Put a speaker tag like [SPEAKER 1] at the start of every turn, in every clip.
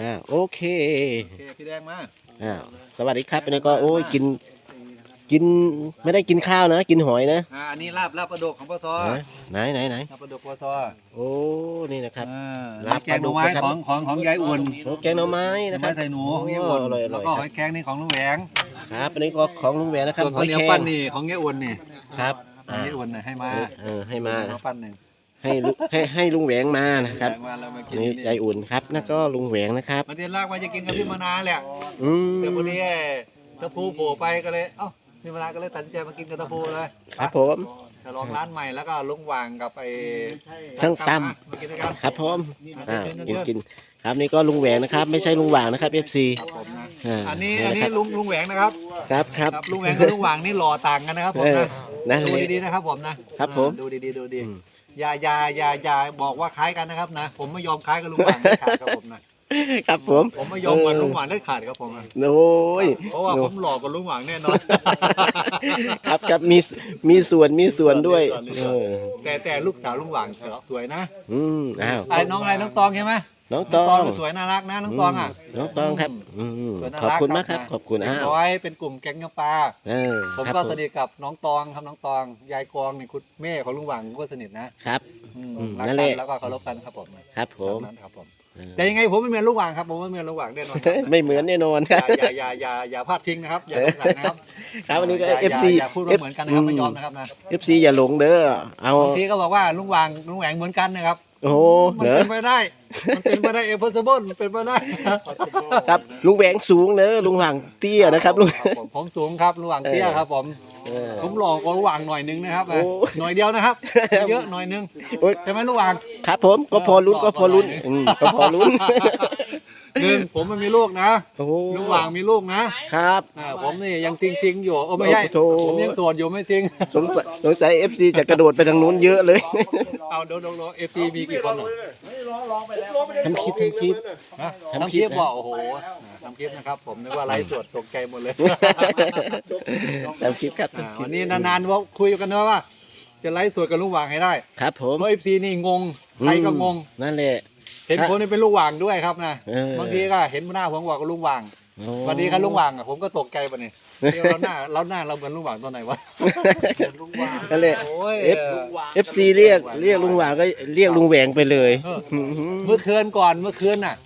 [SPEAKER 1] อ่าโอเค
[SPEAKER 2] โอเคพี่แดงมา
[SPEAKER 1] อ่าสวัสดีครับอันนี้ก็โอ้ยกินกินไม่ได้กินข้าวนะ กินหอยนะ
[SPEAKER 2] อ่าอันนี้ลาบลาบปลาดุกของปซอ
[SPEAKER 1] ไหนไหนไหนไหน
[SPEAKER 2] ลาบปลาดุกปซอ
[SPEAKER 1] โอ้นี่นะครับ
[SPEAKER 2] อ่า
[SPEAKER 1] ลาบ
[SPEAKER 2] แกงหน่อไม้
[SPEAKER 1] ปลาดุกนะครับ
[SPEAKER 2] ของของของยายอุ่น
[SPEAKER 1] โอ้แกงหน่อไม้
[SPEAKER 2] หน่อ
[SPEAKER 1] นะครั
[SPEAKER 2] ไม้
[SPEAKER 1] บ
[SPEAKER 2] ใส่หนูของ
[SPEAKER 1] โอ้
[SPEAKER 2] ยายอุ่น
[SPEAKER 1] อร่อยอร่
[SPEAKER 2] แล้
[SPEAKER 1] อ
[SPEAKER 2] วยก็
[SPEAKER 1] ค
[SPEAKER 2] ห
[SPEAKER 1] รั
[SPEAKER 2] อบยแครงนี่ของลุงแหวง
[SPEAKER 1] ครับอันนี้ก็ของลุงแหวนนะครับ
[SPEAKER 2] ส่วน
[SPEAKER 1] ห
[SPEAKER 2] ข้า
[SPEAKER 1] อ
[SPEAKER 2] วยเหนียว
[SPEAKER 1] แคร
[SPEAKER 2] ปั้น
[SPEAKER 1] ง
[SPEAKER 2] นี่ของยายอุ่นนี่
[SPEAKER 1] ครับ
[SPEAKER 2] ของ
[SPEAKER 1] อ่ายา
[SPEAKER 2] ยอุ่นน่ะให้มา
[SPEAKER 1] เออให้มา
[SPEAKER 2] ข้าวปั้นหนึ่ง
[SPEAKER 1] ให้ลุให้ให้ลุงแหวงมานะครับ
[SPEAKER 2] แมาแล้วมากิน
[SPEAKER 1] นี่
[SPEAKER 2] นี่
[SPEAKER 1] ยายอุ่นครับแล้วก็ลุงแหวงนะครับ
[SPEAKER 2] มาเรียนรากมาจะกินกับพี่มานาวแหละ
[SPEAKER 1] อืม
[SPEAKER 2] แต่พอดีไอ้ตะพูโผล่ไปก็เลยเอ้าพี่มานาวก็เลยตัดสินใจมากินกับตะพูเลย
[SPEAKER 1] ครับผม
[SPEAKER 2] ฉลองร้านใหม่แล้วก็ลุงวางกับไอ้
[SPEAKER 1] ช่างตั้ม
[SPEAKER 2] มากินด้วยกัน
[SPEAKER 1] ครับผมอ่า
[SPEAKER 2] เชิญ
[SPEAKER 1] กิน
[SPEAKER 2] เชิญ
[SPEAKER 1] กินครับนี่ก็ลุงแหวงนะครับ ไม่ใช่ลุงหว่างนะครับ FC
[SPEAKER 2] ครับผมนะ
[SPEAKER 1] อ่า
[SPEAKER 2] อันนี้
[SPEAKER 1] นี่
[SPEAKER 2] อัน
[SPEAKER 1] นะ
[SPEAKER 2] นี้
[SPEAKER 1] ครับ
[SPEAKER 2] ลุงลุงแหวงนะครับ
[SPEAKER 1] ครับ ครับ
[SPEAKER 2] ครับลุงแหวงกับลุงหวางนี่หล่อต่างกันนะครับผม
[SPEAKER 1] เออ
[SPEAKER 2] นะ
[SPEAKER 1] นั่น
[SPEAKER 2] ดู
[SPEAKER 1] เลย
[SPEAKER 2] ดีๆนะครับผมนะครับ
[SPEAKER 1] ผม
[SPEAKER 2] ดูดีๆดูดี
[SPEAKER 1] อืม
[SPEAKER 2] อย่าอย่าอย่าอย่าบอกว่าคล้ายกันนะครับนะ ผมไม่ยอมคล้ายกับลุงหวางเด็ดขาดครับผมนะครับ
[SPEAKER 1] ผม
[SPEAKER 2] ผมไม่ยอมเหมือนลุงหวางเด็ดขาดครับผมนะ
[SPEAKER 1] โอ้ย
[SPEAKER 2] เพราะว่าผมหล่อกว่าลุงหวางแน่นอน
[SPEAKER 1] ครับครับมีมีส่วนมีส่วนด้วย
[SPEAKER 2] มี
[SPEAKER 1] เอ
[SPEAKER 2] ส่วน
[SPEAKER 1] อ
[SPEAKER 2] แต่แต่ลูกสาวลุงหวางสวยนะ
[SPEAKER 1] อืมอ้าว
[SPEAKER 2] อะไรน้องอะไรน้องตองใช่ไหม
[SPEAKER 1] น้อง
[SPEAKER 2] น้
[SPEAKER 1] ต
[SPEAKER 2] อง
[SPEAKER 1] อ
[SPEAKER 2] ตองงสวยน่ารักนะน้องตองอะ
[SPEAKER 1] น้องตองครับอืม
[SPEAKER 2] สวยน่า
[SPEAKER 1] ขอบ
[SPEAKER 2] รัก
[SPEAKER 1] คุณมากครับ
[SPEAKER 2] นะ
[SPEAKER 1] ขอบคุณ
[SPEAKER 2] เป็น
[SPEAKER 1] อ้าว
[SPEAKER 2] ร้อยเป็นกลุ่มแก๊งเนื้อปลา
[SPEAKER 1] เออ
[SPEAKER 2] ผม
[SPEAKER 1] ครับ
[SPEAKER 2] ก็
[SPEAKER 1] ผม
[SPEAKER 2] สนิทกับน้องตองครับน้องตอง ยายกองนี่คุณแม่ของลุงหวังก็สนิทนะครับอืม
[SPEAKER 1] อืม
[SPEAKER 2] รัก
[SPEAKER 1] นั่น
[SPEAKER 2] กั
[SPEAKER 1] แห
[SPEAKER 2] น
[SPEAKER 1] ละ
[SPEAKER 2] แล้วก็เคารพกันครับผม
[SPEAKER 1] ครับผม
[SPEAKER 2] ตามนั้นครับผม
[SPEAKER 1] เออ
[SPEAKER 2] แต่ยังไงผมไม่เหมือนลุงหวังครับผมไม่เหมือนลุงหวังแน่นอนครับ
[SPEAKER 1] ไม่เหมือนแน่นอน
[SPEAKER 2] อย่าอย่าอย่าอย่าอย่าพลาดทิ้งนะครับอย่าสงสัยนะครับ
[SPEAKER 1] ครับวันนี้ก็
[SPEAKER 2] ย่าย่า
[SPEAKER 1] FC
[SPEAKER 2] อย่าพูดว่าเหมือนกันนะครับไม่ยอมนะครับนะ
[SPEAKER 1] FC อย่าหลงเด้อเอา
[SPEAKER 2] บางทีก็บอกว่าลุงหวังลุงแหวงเหมือนกันนะครับ
[SPEAKER 1] โอ้โห
[SPEAKER 2] มัน
[SPEAKER 1] เนอะ
[SPEAKER 2] เป็นไปได้ มันเป็นไปได้ impossible มันเป็นไปได้
[SPEAKER 1] ครับ ลุงแหวงสูงเนอะลุงหว่างเตี้ยนะครับลุง
[SPEAKER 2] ผมผมสูงครับลุงหวังเตี้ยครับผม
[SPEAKER 1] เออ
[SPEAKER 2] ผมหลอกกว่าลุงหวังหน่อยนึงนะครับ
[SPEAKER 1] โอ้
[SPEAKER 2] หน่อยเดียวนะครับไม่เยอะหน่อยนึง
[SPEAKER 1] โอ้ย
[SPEAKER 2] ใช่ไหมลุงหวัง
[SPEAKER 1] ครับผมก็พอลุ้นก็พอลุ้นอืมก็พอลุ้น
[SPEAKER 2] หนึ่งผมมันมีลูกนะ
[SPEAKER 1] โอ้โห
[SPEAKER 2] ลุงหว่างมีลูกนะครับ อ่าผมนี่ยังซิงซิงๆอยู่โอ้ไม่ใช่
[SPEAKER 1] โอ้โห
[SPEAKER 2] ผมยังโสดอยู่ไม่ซิง
[SPEAKER 1] สงสัยสงสัย FC จะกระโดดไปทางนู้นเยอะเลย
[SPEAKER 2] เอาโดนโดนโดนเอฟซีมีกี่คนหรอ
[SPEAKER 1] ทำคลิปทำคลิป
[SPEAKER 2] ฮะ
[SPEAKER 1] ทำ
[SPEAKER 2] ทำ
[SPEAKER 1] ค
[SPEAKER 2] ค
[SPEAKER 1] ลิ
[SPEAKER 2] ลิ
[SPEAKER 1] ป
[SPEAKER 2] ป
[SPEAKER 1] นะ
[SPEAKER 2] บอกโอ้โหทำคลิปนะครับ ผมนึกว่าไลฟ์สดตกใจหมดเลย
[SPEAKER 1] ทำคลิปครับ
[SPEAKER 2] อ่า
[SPEAKER 1] ทำคลิ
[SPEAKER 2] วั
[SPEAKER 1] ป
[SPEAKER 2] นนี้นานๆว่าคุยกันนะว่า จะไลฟ์สดกับลุงหว่างให้ได้
[SPEAKER 1] ครับผม
[SPEAKER 2] เพราะเอฟซีนี่งงใครก็งง
[SPEAKER 1] อืมนั่นแหละ
[SPEAKER 2] เห็นคนนี่เป็นลุงหว่างด้วยครับนะ
[SPEAKER 1] เออ บา
[SPEAKER 2] งทีก็เห็นหน้าผมบอกกับลุงหว่าง
[SPEAKER 1] โอ้
[SPEAKER 2] สวันนี้ครับลุงหว่างอะผมก็ตกใจปะเนี่ยเดี๋ยวเราหน้าเราหน้าเราเหมือนลุงหว่างตอนไหนวะ
[SPEAKER 1] นั่นแหละ
[SPEAKER 2] โอ้ย
[SPEAKER 1] F FC เรียกเรียกลุงหว่างก็เรียกลุงแหวงไปเลย
[SPEAKER 2] เออเมื่อคืนก่อนเมื่อคืนน่ะ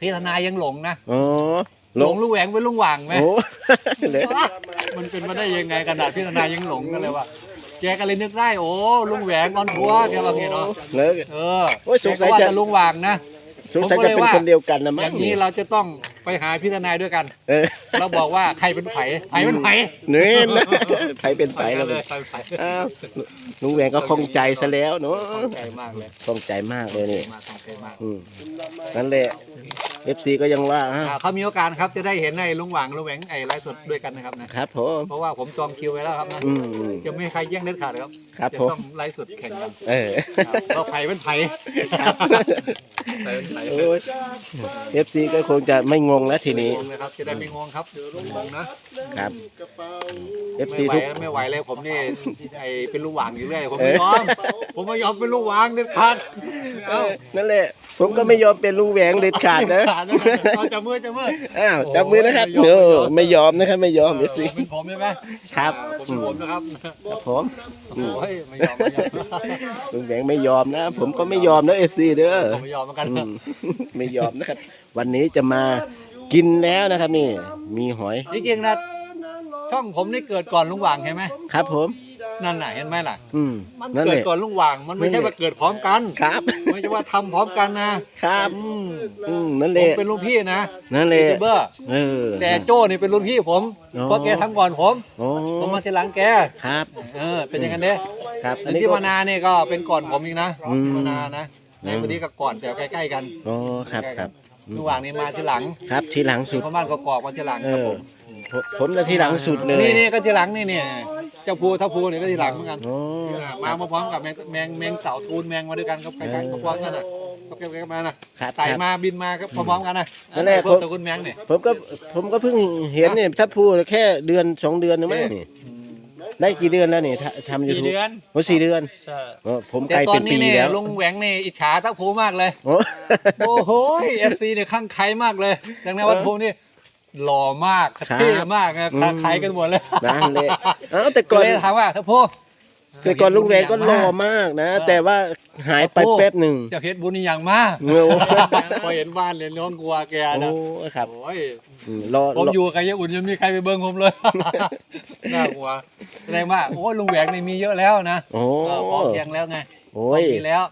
[SPEAKER 2] พี่ทนายยังหลงนะ
[SPEAKER 1] อ๋อ
[SPEAKER 2] หลงลุงแหวงเป็นลุงหว่างไหม
[SPEAKER 1] โอ้เลย
[SPEAKER 2] มันเป็นมาได้ยังไงขนาดพี่ทนายยังหลงกันเลยว่า แกก็เลยนึกได้โอ้ลุงแหวงออนทัวร์แกว่างี้เนาะ
[SPEAKER 1] เลิก
[SPEAKER 2] เออ
[SPEAKER 1] โอ้ยสงสัย
[SPEAKER 2] แกก็ว่า
[SPEAKER 1] จะ
[SPEAKER 2] แต่ลุงหว่างนะ
[SPEAKER 1] สงสัยจะเป็นคนเดียวกันนะ
[SPEAKER 2] อ
[SPEAKER 1] มั้ง
[SPEAKER 2] ย่างนี้เราจะต้องไปหาพี่ทนายด้วยกัน
[SPEAKER 1] เออ
[SPEAKER 2] เราบอกว่าใครเป็นไผ่ไผ่เป็นไผ่
[SPEAKER 1] เน้นนะไผเป็นไผ
[SPEAKER 2] กั
[SPEAKER 1] แล้ว
[SPEAKER 2] น
[SPEAKER 1] เล
[SPEAKER 2] เลยยไผ่เป็นไผ่
[SPEAKER 1] อ้าวลุงแหวงก็คงใจซะแล้วเนาะ
[SPEAKER 2] ตั้งใจมากเลย
[SPEAKER 1] คงใจมากเลยนี่
[SPEAKER 2] มากตั้งใจมาก
[SPEAKER 1] อืมนั่นแหละ FC ก็ยังว่าอะ
[SPEAKER 2] อ่าเขามีโอกาสครับจะได้เห็นไอ้ลุงหว่างลุงแหวงไอ้ไลฟ์สดด้วยกันนะครับนะครับ
[SPEAKER 1] ผม
[SPEAKER 2] เพราะว่าผมจองคิวไว้แล้วครับนะ
[SPEAKER 1] อืมอืม
[SPEAKER 2] จะไม่ให้ใครแย่งเด็ดขาดครับ
[SPEAKER 1] ครับ
[SPEAKER 2] จะ
[SPEAKER 1] ผม
[SPEAKER 2] ต้องไล่สุดแข่งกัน
[SPEAKER 1] เออ
[SPEAKER 2] ครับเพราะไผ่เป็นไผ่
[SPEAKER 1] ครับ
[SPEAKER 2] ไผ่เป็นไผ่
[SPEAKER 1] โอ้ย FC ก็คงจะไม่งงแล้วทีนี้
[SPEAKER 2] งงเลยครับจะได้ไม่งงครับงงนะครับ
[SPEAKER 1] FC
[SPEAKER 2] ไม่ไหว
[SPEAKER 1] ทุก
[SPEAKER 2] ไม่ไหวเลยผมนี่ไอเป็นลูกหวางอยู่เรื่อยผมไม่ยอมผมไม่ยอมเป็นลูกหวางเด็ดขาด
[SPEAKER 1] เอ้า นั่นแหละ ผมก็ไม่ยอมเป็นลุงแหวงเด็ดขาดนะ
[SPEAKER 2] ขาดนะเอาจับมือจับมือ
[SPEAKER 1] อ้าวจับมือนะครับ
[SPEAKER 2] โอ้
[SPEAKER 1] เอ
[SPEAKER 2] โห
[SPEAKER 1] อไม่ยอมนะครับไม่ยอม FC
[SPEAKER 2] เป็นผมใช่ไหม
[SPEAKER 1] ครับ
[SPEAKER 2] ผมเป็นผมนะครับ
[SPEAKER 1] ครับผม
[SPEAKER 2] โอ้ยไม่ยอมไม่ยอม
[SPEAKER 1] ลุงแหวงไม่ยอมนะ ผมก็ไม่ยอมนะ FC เด้อ
[SPEAKER 2] ผมไม่ยอมเหมือนกัน
[SPEAKER 1] อืมไม่ยอมนะครับ วันนี้จะมากินแล้วนะครับนี่ มีหอย
[SPEAKER 2] จริงๆนะช่องผมนี่เกิดก่อนลุงหวางใช่ไหม
[SPEAKER 1] ครับผม
[SPEAKER 2] นั่นน่ะเห็นไหมล่ะ
[SPEAKER 1] อืม
[SPEAKER 2] มัน
[SPEAKER 1] นั่น
[SPEAKER 2] เกิ
[SPEAKER 1] แห
[SPEAKER 2] ด
[SPEAKER 1] ละ
[SPEAKER 2] ก่อนลุงหวางมันไม่
[SPEAKER 1] นั่
[SPEAKER 2] ใช่
[SPEAKER 1] นแหละ
[SPEAKER 2] ว่าเกิดพร้อมกัน
[SPEAKER 1] ครับ
[SPEAKER 2] ไม่ใช่ว่าทำพร้อมกันนะครับอืม
[SPEAKER 1] อืมนั่น
[SPEAKER 2] ผ
[SPEAKER 1] แห
[SPEAKER 2] ม
[SPEAKER 1] ละ
[SPEAKER 2] เป็นรุ่นพี่นะ
[SPEAKER 1] นั่นแห
[SPEAKER 2] ยู
[SPEAKER 1] ละ
[SPEAKER 2] ทูบเบอร์
[SPEAKER 1] เออ
[SPEAKER 2] แต่โจ้นี่เป็นรุ่นพี่ผม
[SPEAKER 1] อ๋อ
[SPEAKER 2] เพราะแกทำก่อนผม
[SPEAKER 1] โอ้
[SPEAKER 2] ผมมาทีหลังแก
[SPEAKER 1] ครับ
[SPEAKER 2] เออเป็นอย่างนั้นเด้
[SPEAKER 1] ครับอัน
[SPEAKER 2] แล้ว
[SPEAKER 1] นี้
[SPEAKER 2] ที่
[SPEAKER 1] ก็
[SPEAKER 2] มานาเนี่ยก็เป็นก่อนผมอีกนะ
[SPEAKER 1] อืม
[SPEAKER 2] ที่มานานะ
[SPEAKER 1] อื
[SPEAKER 2] ใน
[SPEAKER 1] ม
[SPEAKER 2] วันนี้ก็ก่อนแต่ใกล้ๆกัน
[SPEAKER 1] โอ้ครับครับ
[SPEAKER 2] ลุงหวางนี่มาทีหลัง
[SPEAKER 1] ครับทีหลังสุด
[SPEAKER 2] พ่อบ้านก็กอกมาทีหลัง
[SPEAKER 1] เอ
[SPEAKER 2] ครับ
[SPEAKER 1] อ
[SPEAKER 2] ผม
[SPEAKER 1] ผมผมจะทีหลังสุดเลย
[SPEAKER 2] นี่นี่ก็ทีหลังนี่เนี่ย เจ้าภูเท่าภูนี่ก็ทีหลังเหมือนกัน
[SPEAKER 1] โอ้
[SPEAKER 2] มามาพร้อมกับแมงแมงแมงเต่าทูนแมงมาด้วยกันครับใกล้ๆพร้อมๆกันน่ะเขาเก็บๆมาน่ะ
[SPEAKER 1] ครับ
[SPEAKER 2] ไต่
[SPEAKER 1] ครับ
[SPEAKER 2] มาบินมาก็พร้อมๆกันนะ
[SPEAKER 1] นั่นแหละ
[SPEAKER 2] พวก
[SPEAKER 1] ผม
[SPEAKER 2] ตระกูลแมงเนี่ย
[SPEAKER 1] ผมก็ผมก็เพิ่งเห็นเนี่ยถ้าพูดแค่เดือนสองเดือนนึงมั้งนี่ได้กี่เดือนแล้วนี่ทำทำยู
[SPEAKER 3] สี่
[SPEAKER 1] ทูบ
[SPEAKER 3] เดือน
[SPEAKER 1] โอ้สี่เดือน
[SPEAKER 3] ใช่
[SPEAKER 1] โอ้ผม
[SPEAKER 2] แต่
[SPEAKER 1] ไกล
[SPEAKER 2] ตอ
[SPEAKER 1] เป็นน
[SPEAKER 2] นี้
[SPEAKER 1] ปี
[SPEAKER 2] เนี่ย
[SPEAKER 1] แล้ว
[SPEAKER 2] ลุงแหวงนี่อิจฉาทักภูมากเลย
[SPEAKER 1] โอ้
[SPEAKER 2] โอ้โหเอฟซีเนี่ยข้างใครมากเลยดังนั้นวัดภูมินี่ หล่อมาก
[SPEAKER 1] ครับ
[SPEAKER 2] เท่มากนะ
[SPEAKER 1] อืม
[SPEAKER 2] ข้างใครกันหมดเลย
[SPEAKER 1] นั่นเลยเอ้าแต่
[SPEAKER 2] ก็
[SPEAKER 1] ก่อน
[SPEAKER 2] เลยถามว่าทักภู
[SPEAKER 1] แต่ก่อนลุงแหวนก็หล่อมากนะ แต่ว่าหายไปแป๊บหนึ่ง
[SPEAKER 2] เจะเพชรบุญนี่อย่างมาก
[SPEAKER 1] เงา
[SPEAKER 2] พอเห็นบ้านเลยน้องกลัวแก
[SPEAKER 1] โอ้
[SPEAKER 2] นะครับโอ้ย
[SPEAKER 1] อืมรอ
[SPEAKER 2] ผม
[SPEAKER 1] รอ
[SPEAKER 2] อยู่กับใครยังอุ่นยังมีใครไปเบิ้งผมเลยน่ากลัวแสดงว่าโอ้ยลุงแหวงนี่มีเยอะแล้วนะ
[SPEAKER 1] โอ้
[SPEAKER 2] เออพร้อมเพรียงแล้วไง
[SPEAKER 1] โอ้ย
[SPEAKER 2] มีแล้ว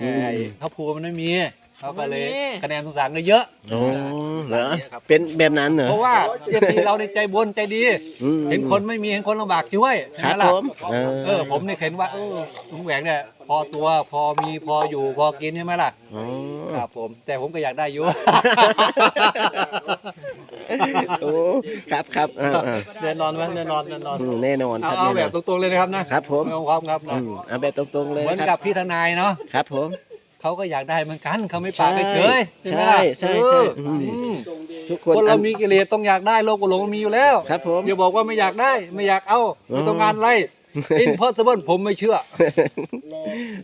[SPEAKER 1] อืม
[SPEAKER 2] ไอ้ทัพภูมันไม่มี เขาก็เลย
[SPEAKER 3] ไม่มี
[SPEAKER 2] คะแนนสงสารก็เยอะ
[SPEAKER 1] โอ้เหรอเป็นแบบนั้นเหรอ
[SPEAKER 2] เพราะว่าเอฟซีเราในใจบุญใจดี
[SPEAKER 1] อืม
[SPEAKER 2] เห็นคนไม่มีเห็นคนลำบากช่วย
[SPEAKER 1] ครับ
[SPEAKER 2] เห็นไหล่ะ
[SPEAKER 1] ผมเออ
[SPEAKER 2] เออผมเนี่ยเห็นว่าเออลุงแหวงเนี่ยพอตัวพอมีพออยู่พอกินใช่ไหมล่ะ
[SPEAKER 1] อ๋อ
[SPEAKER 2] ครับผม แต่ผมก็อยากได้อยู่
[SPEAKER 1] โอ้ครับครับอ่าอ่า
[SPEAKER 2] แน่นอนไหมแน่นอนแน่นอน
[SPEAKER 1] อืมแน่นอนค
[SPEAKER 2] เอา
[SPEAKER 1] รับ
[SPEAKER 2] เอา
[SPEAKER 1] แน่
[SPEAKER 2] แบ
[SPEAKER 1] นอบน
[SPEAKER 2] ตรงๆเลยนะครับนะครับ
[SPEAKER 1] ผม
[SPEAKER 2] เอาความครับ
[SPEAKER 1] อื
[SPEAKER 2] นะ
[SPEAKER 1] มเอาแบบตรงๆเลย
[SPEAKER 2] เหมือน
[SPEAKER 1] ค
[SPEAKER 2] กั
[SPEAKER 1] รั
[SPEAKER 2] บบพี่ทนายเนาะ
[SPEAKER 1] ครับผม
[SPEAKER 2] เขาก็อยากได้เหมือนกันเขาไม่ปาก
[SPEAKER 1] ใช่
[SPEAKER 2] เฉยๆใช่ไหมล่ะ
[SPEAKER 1] ใช่ใช่
[SPEAKER 2] เออ
[SPEAKER 1] ใช่อืม
[SPEAKER 2] อืม
[SPEAKER 1] ทุกค
[SPEAKER 2] คนนเรา
[SPEAKER 1] อัน
[SPEAKER 2] มีกิเลสต้องอยากได้โลภกับหลงมันมีอยู่แล้ว
[SPEAKER 1] ครับผม
[SPEAKER 2] อย่าบอกว่าไม่อยากได้ไม่อยากเอาไม่ต้องการอะไร impossible ผมไม่เชื่อ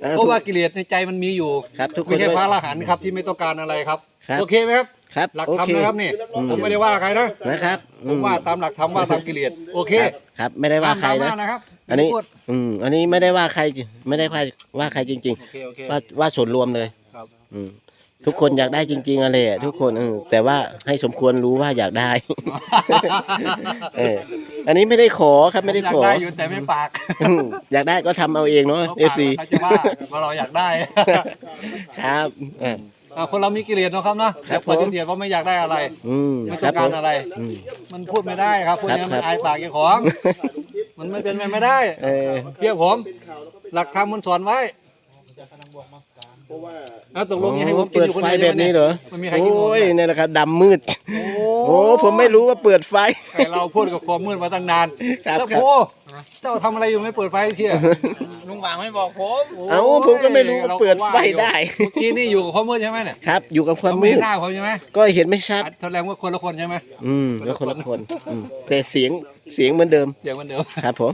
[SPEAKER 1] อ่
[SPEAKER 2] เพราะว่ากิเลสในใจมันมีอยู่
[SPEAKER 1] ครับทุกคน
[SPEAKER 2] ไม่ใช่
[SPEAKER 1] ก็
[SPEAKER 2] พระอรหันต์ครับที่ไม่ต้องการอะไรครับ
[SPEAKER 1] ครับ
[SPEAKER 2] โอเคไหมครับ
[SPEAKER 1] ครับ
[SPEAKER 2] หลัก
[SPEAKER 1] โอ
[SPEAKER 2] ธรรม
[SPEAKER 1] เค
[SPEAKER 2] นะครับนี่
[SPEAKER 1] อืม
[SPEAKER 2] ผมไม่ได้ว่าใครนะ
[SPEAKER 1] นะครับ
[SPEAKER 2] ผมว่าตามหลักธรรมว่าตามกิเลสโอเค
[SPEAKER 1] ครับครับไม่ได้ว่าใคร
[SPEAKER 2] ตม
[SPEAKER 1] นะ
[SPEAKER 2] ดานะครับ
[SPEAKER 1] อันนี้
[SPEAKER 2] ไม่พูด
[SPEAKER 1] อืมอันนี้ไม่ได้ว่าใครไม่ได้ว่าว่าใครจริง
[SPEAKER 2] โอเคโอเค
[SPEAKER 1] ๆ ว่าว่าส่วนรวมเลย
[SPEAKER 2] ครับ
[SPEAKER 1] อืมทุกคนอยากได้จริงๆอะไรทุกคนเออแต่ว่าให้สมควรรู้ว่าอยากได้ เอออันนี้ไม่ได้ขอครับไม่ได้
[SPEAKER 2] อยา
[SPEAKER 1] ข
[SPEAKER 2] ก
[SPEAKER 1] อ
[SPEAKER 2] ได้อยู่แต่ไม่ปาก
[SPEAKER 1] อืมอยากได้ก็ทำเอาเองเนาะเอฟซี
[SPEAKER 2] เขาจะว่าว่าเราอยากได้
[SPEAKER 1] ครับเออ
[SPEAKER 2] อะคนเรามีกิเลสเนอะครับนะครับ
[SPEAKER 1] ผม
[SPEAKER 2] ปฏิเสธว่าไม่อยากได้อะไร
[SPEAKER 1] อืม
[SPEAKER 2] ไม่
[SPEAKER 1] ค
[SPEAKER 2] ต้
[SPEAKER 1] รั
[SPEAKER 2] อบงการ
[SPEAKER 1] ผม
[SPEAKER 2] อะไร
[SPEAKER 1] อืม
[SPEAKER 2] มันพูดไม่ได้ครับพูดอย่างนี้
[SPEAKER 1] ครั
[SPEAKER 2] มั
[SPEAKER 1] บ
[SPEAKER 2] นอายปากเจ้าของ มันไม่เป็นไปไม่ได้
[SPEAKER 1] เออ
[SPEAKER 2] เชื่อผม หลักธรรมมันสอนไว้ แล้วตกลงยังให้ผมกิน
[SPEAKER 1] เปิ
[SPEAKER 2] อ
[SPEAKER 1] ด
[SPEAKER 2] ยู่คน
[SPEAKER 1] ไฟ
[SPEAKER 2] เดียว
[SPEAKER 1] แบบนี้เหรอ
[SPEAKER 2] มันมีใครกินผม
[SPEAKER 1] โอ้ย
[SPEAKER 2] ไหม
[SPEAKER 1] เนี่ยนะครับดำมืด
[SPEAKER 2] โอ้
[SPEAKER 1] โอ้ผมไม่รู้ว่าเปิดไฟ
[SPEAKER 2] ไอเราพูดกับความมืดมาตั้งนาน
[SPEAKER 1] ครับ
[SPEAKER 2] แล้ว
[SPEAKER 1] ครับ
[SPEAKER 2] โอ้เจ้าทำอะไรอยู่ไม่เปิดไฟเที่ย
[SPEAKER 3] ลุงหวางไม่บอกผม
[SPEAKER 1] เอ้าผมก็ไม่รู้ว่าเปิดไฟได้
[SPEAKER 2] เมื่อกี้นี่อยู่กับความมืดใช่ไหมเนี่ย
[SPEAKER 1] ครับ อยู่กับความ
[SPEAKER 2] เรา
[SPEAKER 1] มื
[SPEAKER 2] ไม่
[SPEAKER 1] ด
[SPEAKER 2] เห็นหน้าผมใช่ไหม
[SPEAKER 1] ก็เห็นไม่ชัด
[SPEAKER 2] แสดงว่าคนละคนใช่ไหม
[SPEAKER 1] อืมแล้วคนละคนอืมแต่เสียงเสียงเหมือนเดิม
[SPEAKER 2] เสียงเหมันเดิม
[SPEAKER 1] ครับผม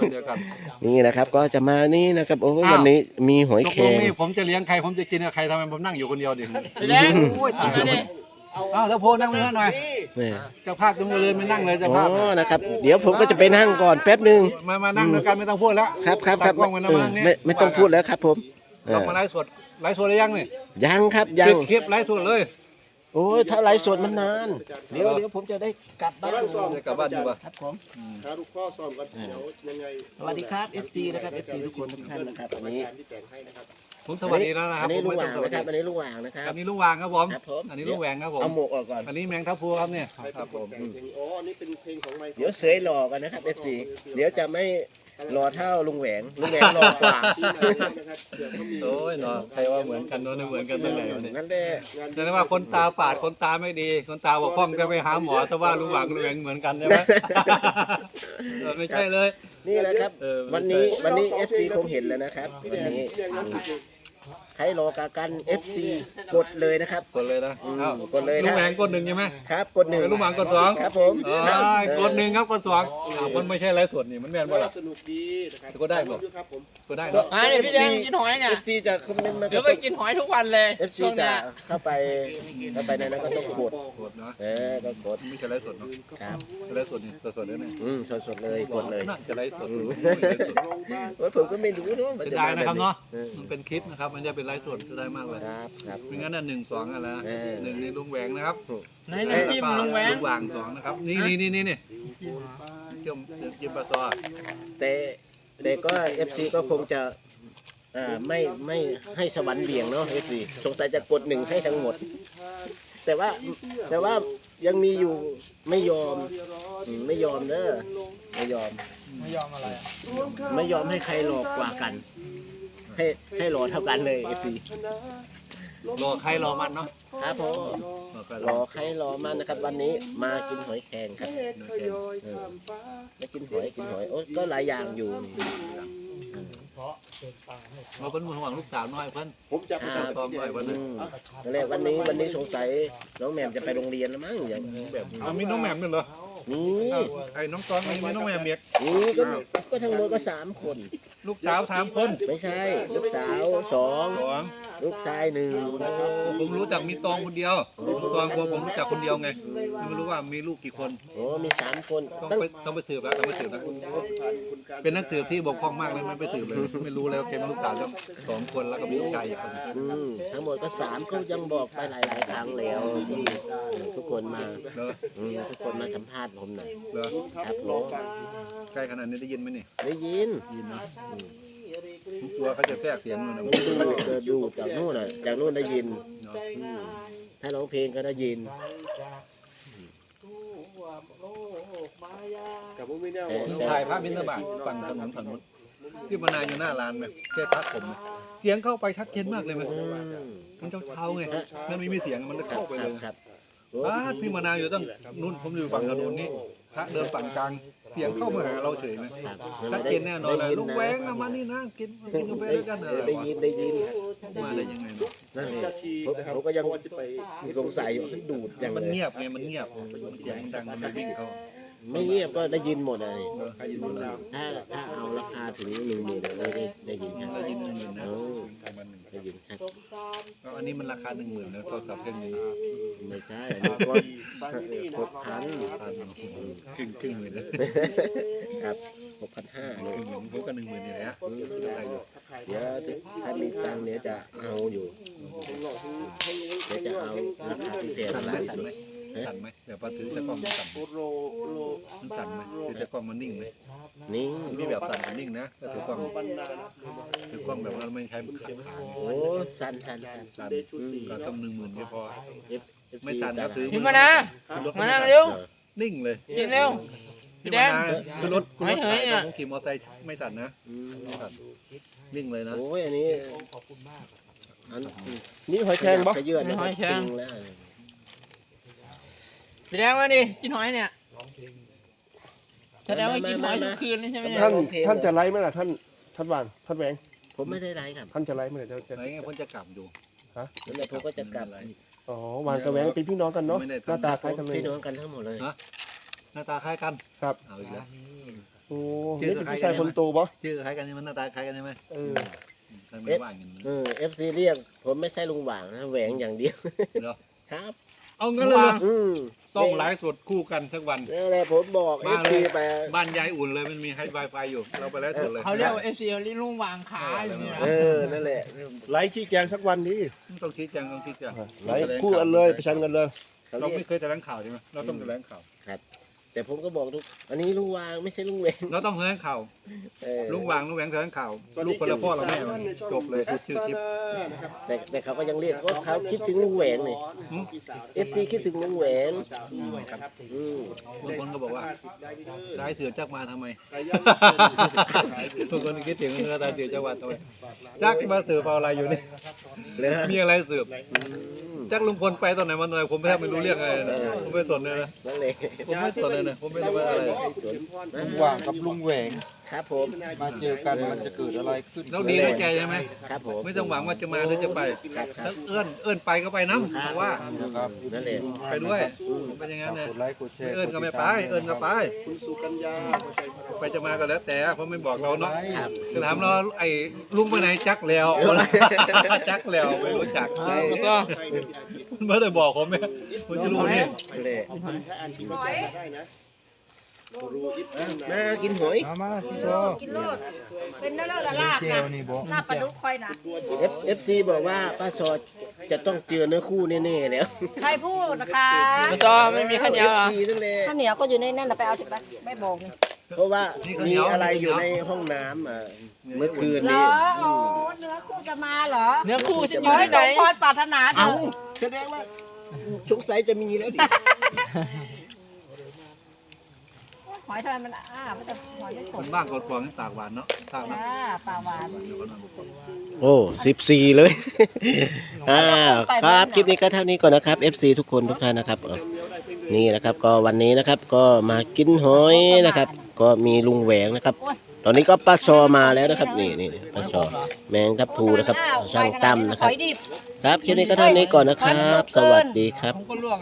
[SPEAKER 2] คนเดียวกัน
[SPEAKER 1] นี่นะครับก็จะมานี่นะครับ โอ้ย
[SPEAKER 2] อ้าว
[SPEAKER 1] วันนี้มีหอย
[SPEAKER 2] ตก
[SPEAKER 1] แค
[SPEAKER 2] ล
[SPEAKER 1] รงง
[SPEAKER 2] นี่ผมจะเลี้ยงใครผมจะกินกับใครทำไมผมนั่งอยู่คนเดียวดิ
[SPEAKER 3] พี่แดง
[SPEAKER 2] โอ้ย
[SPEAKER 3] เอามาดิ
[SPEAKER 2] อ้าวเจ้าโพนั่งเนื้อหน่อย
[SPEAKER 1] นี่
[SPEAKER 2] เจ้าภาพจงเจริญไม่นั่งเลยเจ้า
[SPEAKER 1] อ๋
[SPEAKER 2] ภาพ
[SPEAKER 1] อนะครับ เดี๋ยวผมก็จะไปนั่งก่อนแป๊บหนึ่ง
[SPEAKER 2] มามานั่งด้วยกันไม่ต้องพูดแล้ว
[SPEAKER 1] ครับครับครับ
[SPEAKER 2] ตากล้องมานั่ง
[SPEAKER 1] เอ
[SPEAKER 2] มา
[SPEAKER 1] อ
[SPEAKER 2] นั่งนี่
[SPEAKER 1] ไม่ไม่ต้องพูดแล้วครับผมเอ
[SPEAKER 2] ต้อง
[SPEAKER 1] อ
[SPEAKER 2] มาไลฟ์สดไลฟ์สดได้ยังนี่
[SPEAKER 1] ยังครับยัง
[SPEAKER 2] ปิดคลิปไลฟ์สดเลย
[SPEAKER 1] โอ้ยถ้าไลฟ์สดมันนาน เดี๋ยวเดี๋ยวผมจะได้กลับบ้าน
[SPEAKER 2] จะกลับบ้านอยู่ปะ
[SPEAKER 1] ครับผม
[SPEAKER 4] หาลูกข้อซ่อมกันเดี๋ยวยังไง
[SPEAKER 1] สวัสดีครับ FC นะครับ FC ทุกคนทุกท่านนะครับอันนี้
[SPEAKER 4] ที่แต่งให้นะครับ
[SPEAKER 2] ผมสวัสดีแล้วนะครับ
[SPEAKER 1] อันนี้
[SPEAKER 2] ผม
[SPEAKER 1] ลุงห
[SPEAKER 2] ไม่
[SPEAKER 1] ว่าง
[SPEAKER 2] ต้องสวัส
[SPEAKER 1] นะครับอัน
[SPEAKER 2] ดี
[SPEAKER 1] นี้ลุงหว่างนะครับ
[SPEAKER 2] อันนี้ลุงวางครับผม
[SPEAKER 1] ครับผม
[SPEAKER 2] อันนี้ลุงแหวงครับผม
[SPEAKER 1] เอาหมวกออกก่อน
[SPEAKER 2] อันนี้แมงทับพลูครับเนี่ยครับผม
[SPEAKER 4] แต่งเพลงอ๋ออันนี้เป็นเพลงของไมค์
[SPEAKER 1] เดี๋ยวเสยหล่อกันนะครับ FC เดี๋ยวจะไม่ รอเท่าลุงแหวงลุงแหวงรอกว่า
[SPEAKER 4] ที่ไหนนะครับเดี๋ยวเขามี
[SPEAKER 2] โอ้ยเนาะใครว่าเหมือนกันเนาะเหมือนกันตรงไหนวะเนี่ย
[SPEAKER 1] นั่นแหละ
[SPEAKER 2] แสดงว่าคนตาฝาดคนตาไม่ดี คนตาบกพร่องก็ไปหาหมอแต่ว่าลุงหวังลุงแหวงเหมือนกันใช่ไหมเออไม่ใช่เลย
[SPEAKER 1] นี่แหละครับ
[SPEAKER 2] เออ
[SPEAKER 1] วันนี้วันนี้ FC คงเห็นแล้วนะครับวันนี้ใครรอกากัน FC กดเลยนะครับ
[SPEAKER 2] กดเลยนะ
[SPEAKER 1] อืม
[SPEAKER 2] อ้าว
[SPEAKER 1] กดเลยนะ
[SPEAKER 2] ลุงแหวงกดหนึ่งใช่ไหม
[SPEAKER 1] ครับกดหนึ่ง
[SPEAKER 2] ลุงหวังกดสอง
[SPEAKER 1] ครับผม
[SPEAKER 2] เออกดหนึ่งครับกดสองอ้าวมันไม่ใช่ไลฟ์สดนี่มันแม่นบ่ล่ะ
[SPEAKER 4] สนุกดีนะครับ
[SPEAKER 2] ก็ได้บ่
[SPEAKER 4] ครับผม
[SPEAKER 2] กดได้เนาะ
[SPEAKER 3] มาเนี่ยพี่แดงกินหอยเนี่ย
[SPEAKER 1] FC จะคอมเมนต์มา
[SPEAKER 3] เดี๋ยวไปกินหอยทุกวันเลย
[SPEAKER 1] เอฟซี
[SPEAKER 3] ช่วง
[SPEAKER 1] จะ
[SPEAKER 3] เนี้ย
[SPEAKER 1] เข้าไปเข้าไปในนั้นก็ต้องกด
[SPEAKER 2] กดเนาะ
[SPEAKER 1] เออก็กด
[SPEAKER 2] ไม่ใช่ไลฟ์สดเนาะ
[SPEAKER 1] ครับ
[SPEAKER 2] ไลฟ์สดนี่สดๆเลยเนี่ย
[SPEAKER 1] อืมสดๆเลยกดเลย
[SPEAKER 2] น่าจะไลฟ์สด
[SPEAKER 1] อืม
[SPEAKER 2] โอ้ยไลฟ์สด
[SPEAKER 1] โอ้ยผมก็ไม่รู้เนาะมั
[SPEAKER 2] เสียดายนะครับเนาะ
[SPEAKER 1] ออ
[SPEAKER 2] มันเป็นคลิปนะครับ มันจะเป็นไลฟ์สดเสียดายมากเลย
[SPEAKER 1] ครับครับ
[SPEAKER 2] ไม่งั้นน่ะหนึ่งสองอะไรนะ
[SPEAKER 1] เออ
[SPEAKER 2] หนึ่งนี่ลุงแหวงนะครับ
[SPEAKER 3] ไหนน้ำจิ้มลุงแหวง
[SPEAKER 2] ลุงหวางสองนะครับนี่นี่นี่นี่นี่เจียมเจียมปลาซอ
[SPEAKER 1] แต่แต่ก็เอฟซีก็คงจะอ่าไม่ไม่ให้สวรรค์เบี่ยงเนาะเอฟซีสงสัยจะกดหนึ่งให้ทั้งหมด แต่ว่าแต่ว่ายังมีอยู่ไม่ยอมอืมไม่ยอมเด้อไม่ยอม
[SPEAKER 3] ไม่ยอมอะไรอะ
[SPEAKER 1] ไม่ยอมให้ใครหลอกกว่ากัน ให้ให้หลอเท่ากันเลยเอฟซี
[SPEAKER 2] รอใครรอมันเนาะ
[SPEAKER 1] ครับผม
[SPEAKER 2] รอใคร
[SPEAKER 1] ร
[SPEAKER 2] รอ
[SPEAKER 1] อใครรอมันนะครับ วันนี้มากินหอยแครงครับเออมากินหอยกินหอยโอ้ก็หลายอย่างอยู่นี่
[SPEAKER 2] เราเป็นห่วงลูกสาวน้อยเพิ่น
[SPEAKER 4] ผมจะ
[SPEAKER 1] ค
[SPEAKER 4] ไป
[SPEAKER 1] รับ
[SPEAKER 2] ตอมหน่อยวันนี้
[SPEAKER 1] อืมนั่นแหละวันนี้วันนี้สงสัยน้องแหม่มจะไปโรงเรียนแล้วมั้งอย่าง
[SPEAKER 2] แบบอะมีน้องแหม่มด้วยเหรอ
[SPEAKER 1] นี่
[SPEAKER 2] ไอ้น้องตอนมีไม่น้องแม่เมียก
[SPEAKER 1] นี่ก็ก็ทั้งหมดก็สามคน
[SPEAKER 2] ลูกสาวสามคน
[SPEAKER 1] ไม่ใช่ ลูกสาวสอง
[SPEAKER 2] สอง
[SPEAKER 1] ลูกชายหนึ่ง
[SPEAKER 2] ผมรู้จักมีตองคนเดียวตองผมรู้จักคนเดียวไงไม่รู้ว่ามีลูกกี่คน
[SPEAKER 1] โอ้มีสามคน
[SPEAKER 2] ต้อง
[SPEAKER 1] ตั้ง
[SPEAKER 2] ไปต้องไปสืบแล้วต้องไปสืบแล้วเป็นนักสืบที่บกพร่องมากเลยไม่ไปสืบเลยไม่รู้แล้วแกมีลูกสาวแล้วสองคนแล้วก็มีลูกชายอีกคน
[SPEAKER 1] อืมทั้งหมดก็สามก็ยังบอกไปหลาย ๆ ครั้งแล้วที่ทุกคนมา
[SPEAKER 2] เหรอ
[SPEAKER 1] อืมทุกคนมาสัมภาษณ์ผมหน่อย
[SPEAKER 2] เหรอ
[SPEAKER 1] ครับผม
[SPEAKER 2] ใกล้ขนาดนี้ได้ยินไหมนี่
[SPEAKER 1] ได้ยิน
[SPEAKER 2] ยินนะผมกลัวเขาจะแทรกเสียงเลยนะ
[SPEAKER 1] ดูเดินดูจากนู่นน่ะจากนู่นได้ยิน
[SPEAKER 2] เนาะ
[SPEAKER 1] อืมถ้าร้องเพลงก็ได้ยิน
[SPEAKER 4] กับมุ้งไม่แน่
[SPEAKER 2] ถ่ายภาพมินทบาทฝั่งถนนถนนที่มานายอยู่หน้าร้านไหมแกทักผมไหมเสียงเข้าไปชัดเจนมากเลยไหม
[SPEAKER 1] อืม
[SPEAKER 2] มันเช้าๆไงมันไม่มีเสียงมันจะ
[SPEAKER 1] ครับ
[SPEAKER 2] เข้าไป
[SPEAKER 1] ค
[SPEAKER 2] เล
[SPEAKER 1] รับ
[SPEAKER 2] ย
[SPEAKER 1] ครับโอ้
[SPEAKER 2] บ้านพี่มานาวอยู่ตั้งนู่นผมอยู่ฝั่งถนนนี่พระเดินฝั่งกลาง เสียงเข้ามาหาเราเฉยไหม
[SPEAKER 1] ครับ
[SPEAKER 2] ชัดเจนแน่นอนเลย
[SPEAKER 1] ได้ยิ
[SPEAKER 2] ลูกแหวงนะมานี่นะกินมากินกาแฟด้วยกันเหรอ
[SPEAKER 1] ได้ยินได้ยิน
[SPEAKER 2] มาได้ยังไงเนาะ
[SPEAKER 1] นั่นเอง
[SPEAKER 4] เจ้าที่
[SPEAKER 1] ผม
[SPEAKER 4] นะครับ
[SPEAKER 1] ผมก็ยัง
[SPEAKER 4] ว่าจะไป
[SPEAKER 1] สงสัยอยู่มันดูดอย่าง
[SPEAKER 2] มัน
[SPEAKER 1] เลย
[SPEAKER 2] เงียบไงมันเงียบเสียงมันดังมันเลยวิ่งเขา
[SPEAKER 1] ไม่เงียบก็ได้ยินหมดเลย
[SPEAKER 2] เออใครยินหมดแล้ว
[SPEAKER 1] ถ้าถ้าเอาราคาถึงหนึ่งหมื่นได้ได้ได้ยินครับ
[SPEAKER 2] ได้ยินได้ยินนะ
[SPEAKER 1] เออ
[SPEAKER 2] ประมาณหนึ่ง
[SPEAKER 1] ได้ยินครับ
[SPEAKER 2] ก็อันนี้มันราคาหนึ่งหมื่นแล้วโทรศัพท์เครื่องนี้
[SPEAKER 1] ไม่ใช่อันนี้ก็
[SPEAKER 4] บ้านที่นี่นะ
[SPEAKER 1] หกพัน
[SPEAKER 2] ครึ่งครึ่งหมื่นเลย
[SPEAKER 1] ครับหกพันห้า
[SPEAKER 2] ครึ่งหมื่นผมก็หนึ่งหมื่นนี่แหละได้อยู่
[SPEAKER 1] เดี๋ยวถ้ามีตังค์เดี๋ยวจะเอาอยู่เดี๋ยวจะเอาราคาพิเศษ
[SPEAKER 2] สั่นไหม
[SPEAKER 1] หลาย
[SPEAKER 2] สั่น
[SPEAKER 1] สุด
[SPEAKER 2] ไหม สั่นไหมเดี๋ยวพอถือจะกล้องมันสั่นไหม
[SPEAKER 4] โรโร
[SPEAKER 2] มันสั่นไหมถือจะกล้องมันนิ่งไหม
[SPEAKER 1] นี่
[SPEAKER 2] มันมีแบบสั่นกับนิ่งนะก็ถือกล้อง
[SPEAKER 4] บรรดา
[SPEAKER 2] ถือกล้องแบบว่าไม่ใช้มือขับขา
[SPEAKER 1] โอ้สั้นสั้นสั้น
[SPEAKER 2] สั่นก็ต้องหนึ่งหมื่นก็พอ
[SPEAKER 1] FC
[SPEAKER 2] ไม่สั่นก็ถือ
[SPEAKER 3] พิมพ์มานะมานั่งเร็ว
[SPEAKER 2] นิ่งเลย
[SPEAKER 3] กินเร็วพี่แดง
[SPEAKER 2] คือรถ
[SPEAKER 3] หอยเหยเนี่ย
[SPEAKER 2] ผมขี่มอเตอร์ไซค์ไม่สั่นนะ
[SPEAKER 1] อืม
[SPEAKER 2] ไม่สั่นนิ่งเลยนะ
[SPEAKER 1] โอ้ยอันนี้อัน
[SPEAKER 4] นี่หอยแครงปะ
[SPEAKER 1] ขยื่น
[SPEAKER 3] นี่หอยแครง
[SPEAKER 1] จริ แล้ว
[SPEAKER 3] พี่แดงมาดิกินหอยเนี่ยแสดงว่ากินหอยทุกคืนนี่ใช่ไหมเนี่ย
[SPEAKER 4] ท่านท่านจะไล่ไหมล่ะท่านท่านวางท่านแหวง
[SPEAKER 1] ผมไม่ได้ไรครับ
[SPEAKER 4] ท่านจะไล่ไหมล่ะจะจะ
[SPEAKER 2] ไหนไงเพ่นจะกลับอยู่
[SPEAKER 1] นั่นแหละผมก็จะกลับ
[SPEAKER 4] อ๋อวางกับแหวงเป็นพี่น้องกันเนาะ
[SPEAKER 2] ไม่ได้
[SPEAKER 4] หน้าตาคล้ายกันเลย
[SPEAKER 1] พี่น้องกันทั้งหมดเลย
[SPEAKER 2] ฮะหน้าตาคล้ายกัน
[SPEAKER 4] ครับ
[SPEAKER 2] เอาอีกแล้ว
[SPEAKER 4] โอ้
[SPEAKER 2] ชื่อ
[SPEAKER 4] นี่เป็นผู้ชายคนโตปะ
[SPEAKER 2] ชื่อคล้ายกันใช่ไหมหน้าตาคล้ายกันใช่ไหม
[SPEAKER 4] เออ
[SPEAKER 2] ทำไมไม่ว่าอย่างนั้น
[SPEAKER 1] เออฟซีเรียกผมไม่ใช่ลุงหว่างนะแหวงอย่างเดียว
[SPEAKER 2] เหรอ
[SPEAKER 1] ครับ
[SPEAKER 2] เอางั้นเลยเหรอ
[SPEAKER 1] อืม
[SPEAKER 2] ต้องไลฟ์สดคู่กันสักวัน
[SPEAKER 1] นั่นแหละผมบอกเอ
[SPEAKER 2] มา
[SPEAKER 1] ฟ
[SPEAKER 2] เล
[SPEAKER 1] ซี
[SPEAKER 2] ย
[SPEAKER 1] ไป
[SPEAKER 2] บ้านยายอุ่นเลยมันมีไฮไวไฟอยู่ เราไปไลฟ์สดเลย
[SPEAKER 3] เขาเรียกว่าเอฟซีลิลุงวางขาอยู่นี่นะ
[SPEAKER 1] เออ นั่นแหละ
[SPEAKER 4] ไล่ชี้แจงสักวันนี้
[SPEAKER 2] ต้องชี้แจงต้องชี้แจง
[SPEAKER 4] ไล่คู่กันเลยประชันกันเลย
[SPEAKER 1] เขา
[SPEAKER 2] เรา
[SPEAKER 1] เรีย
[SPEAKER 2] ไม่
[SPEAKER 1] ก
[SPEAKER 2] เคยแถลงข่าวใช่ไหมเราต้องแถลงข่าว
[SPEAKER 1] แต่ผมก็บอกทุก อันนี้ลุงวางไม่ใช่ลุงเวง
[SPEAKER 2] เราต้องแถลงข่าว
[SPEAKER 1] เออ
[SPEAKER 2] ลุงวางลุงแหวงแถลงข่าวลูกคนละพ่อละแม่จบเลยคือชื่อคลิป
[SPEAKER 1] แต่แต่เขาก็ยังเรียกว่าเขาคิดถึงลุงแหวงนี่เอฟซีคิดถึงลุงแหวงอืม
[SPEAKER 2] บางคนก็บอกว่า สายเถื่อนจักมาทำไม
[SPEAKER 4] ไก่ย่าง
[SPEAKER 2] บางคนคิดถึงเนื้อตาเถื่อนจักมาทำไมจักมาสืบเอาอะไรอยู่นี่
[SPEAKER 1] เลย
[SPEAKER 2] มีอะไรสืบ
[SPEAKER 1] อืม
[SPEAKER 2] จักลุงพลไปตอนไหนวันไหนผมแทบไม่รู้เรื่องอะไรเลยนะผมไม่สนเลยนะ
[SPEAKER 1] นั่นเลย
[SPEAKER 2] ผมไม่สนเลยนะผมไม่รู้ว่าอะไร
[SPEAKER 5] ลุงว่างกับลุงแหวง
[SPEAKER 1] ครับผม
[SPEAKER 5] มาเจอกันมันจะเกิดอะไรขึ้น
[SPEAKER 2] เราดีด้วยใจใช่ไหม
[SPEAKER 1] ครับผม
[SPEAKER 2] ไม่ต้องหวังว่าจะมาหรือจะไป
[SPEAKER 1] ครับครั
[SPEAKER 2] ถ้า
[SPEAKER 1] บ
[SPEAKER 2] เอื้อนเอื้อนไปก็ไปน้ำเพราะว่า
[SPEAKER 5] นะครับ
[SPEAKER 1] นั่นแหละ
[SPEAKER 2] ไปด้วยผมเป็นอย่างนั้นเลย
[SPEAKER 5] กดไลค์กดแช
[SPEAKER 2] ไม่
[SPEAKER 5] ร์
[SPEAKER 2] เอื้อนก็ไม่ไป เอื้อนก็ไป
[SPEAKER 4] คุณสุกัญญา
[SPEAKER 2] ไปจะมาก็แล้วแต่เพราะไม่บอกเราเนาะ
[SPEAKER 1] ครับ
[SPEAKER 2] คือถามเราไอ้ลุงไปไหนจักแล้วจักแล้วไม่รู้จัก
[SPEAKER 3] อ่าก็
[SPEAKER 2] ไม่ได้บอกผมเนี่ยผมจะรู้นี่
[SPEAKER 1] นั่นแหละ
[SPEAKER 4] ถ้าอ่านพิมพ์ก็จะได้นะรูอิฟ
[SPEAKER 1] มากินหอย
[SPEAKER 5] มามาพี่โซ
[SPEAKER 6] กินโลดเป็นเนื้อละลาบ
[SPEAKER 5] เจ
[SPEAKER 6] นะ
[SPEAKER 5] ลนี่บอก
[SPEAKER 6] ลาบปลาดุกคอยนะ
[SPEAKER 1] F F C บอกว่าป้าซอจะต้องเจอเนื้อคู่แน่ๆแล้ว
[SPEAKER 6] ใครพูดนะคะ
[SPEAKER 3] ก็จอไม่มีข้าวเหนียวเหรอ
[SPEAKER 1] FC นั่นแหละ
[SPEAKER 6] ข้าวเหนียวก็อยู่ในนั่นนะไปเอาสิไปไม่บอกนี่
[SPEAKER 1] เพราะว่ามีอะไรอยู่ในห้องน้ำอะเมื่อคืน
[SPEAKER 6] เหร
[SPEAKER 1] นี้
[SPEAKER 6] อโอ้เนื้อคู่จะมาเหรอ
[SPEAKER 3] เนื้อคู่จะอ
[SPEAKER 6] ขอยู่ให้
[SPEAKER 3] ที่
[SPEAKER 6] ส
[SPEAKER 3] ไหน
[SPEAKER 6] มพรปรารถนาเถ
[SPEAKER 1] เอ้า
[SPEAKER 6] อะ
[SPEAKER 1] แสดงว่าสงสัยจะมีแล้วดิ
[SPEAKER 6] หอยทำไมมันอ้ามันจะหอยไม่ส
[SPEAKER 2] ค
[SPEAKER 6] ด
[SPEAKER 2] นบ้างกดกรองตากหวานเนาะตากนะ
[SPEAKER 6] จ้าปลาหวาน
[SPEAKER 1] โอ้สิบสี่เลย อ่าครับ คลิปนี้ก็เท่านี้ก่อนนะครับ F C ทุกคนทุกท่านนะครับเออนี่นะครับ ก็วันนี้นะครับก็มากินหอยนะครับ ก็มีลุงแหวงนะครับ ตอนนี้ก็ป้าซอมาแล้วนะครับ นี่นี่ป้าซอแมงทับพลูนะครับช่างตั้มนะครับ
[SPEAKER 6] หอยดิบ
[SPEAKER 1] ครับคลิปนี้ก็เท่านี้ก่อนนะครับ สวัสดีครับ
[SPEAKER 3] ผมก็ลวก